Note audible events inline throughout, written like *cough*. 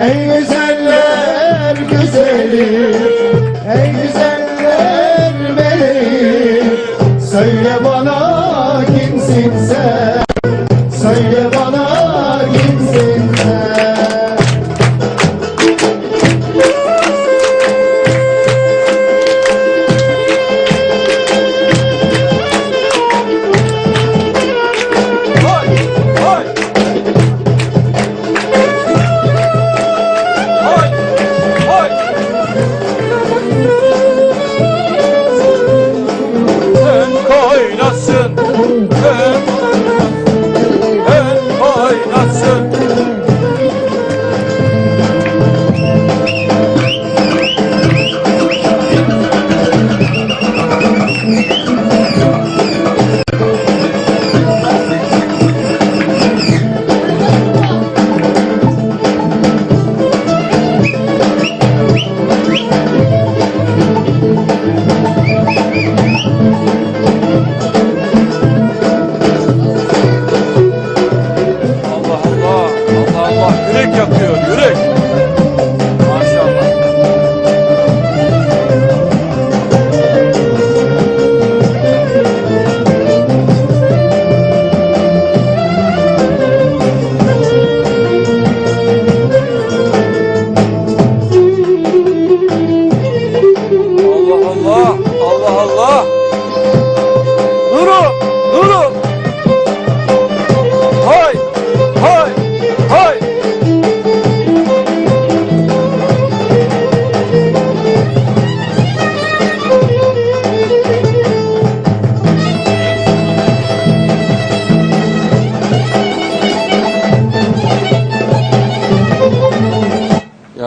Ey güzeller güzeli Ey güzeller meleği Söyle bana kimsin sen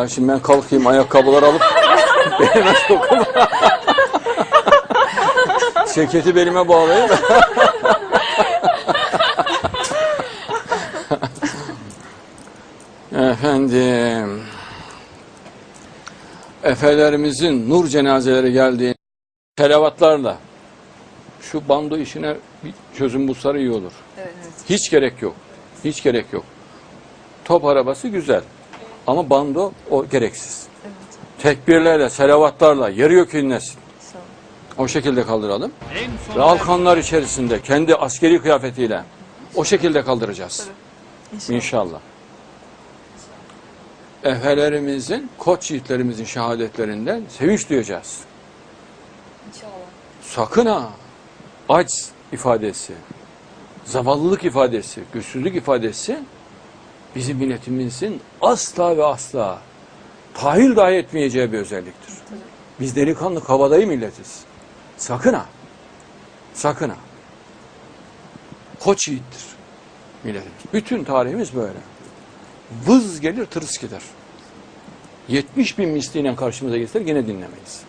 Ya şimdi ben kalkayım ayakkabılar alıp *laughs* belime sokup Şirketi belime bağlayayım. *laughs* Efendim. Efelerimizin nur cenazeleri geldiği telavatlarla şu bando işine bir çözüm bulsalar iyi olur. Hiç gerek yok. Hiç gerek yok. Top arabası güzel. Ama bando o gereksiz. Tekbirlerle, selavatlarla yarı yok inlesin. O şekilde kaldıralım. Ve Alkanlar içerisinde kendi askeri kıyafetiyle o şekilde kaldıracağız. İnşallah. Efelerimizin, koç yiğitlerimizin şehadetlerinden sevinç duyacağız. Sakın ha, aciz ifadesi, zavallılık ifadesi, güçsüzlük ifadesi bizim milletimizin asla ve asla tahil dahi etmeyeceği bir özelliktir. Biz delikanlı kabadayı milletiz. Sakın ha. Sakın ha. Koç yiğittir milletimiz. Bütün tarihimiz böyle. Vız gelir tırıs gider. 70 bin misliyle karşımıza geçser gene dinlemeyiz.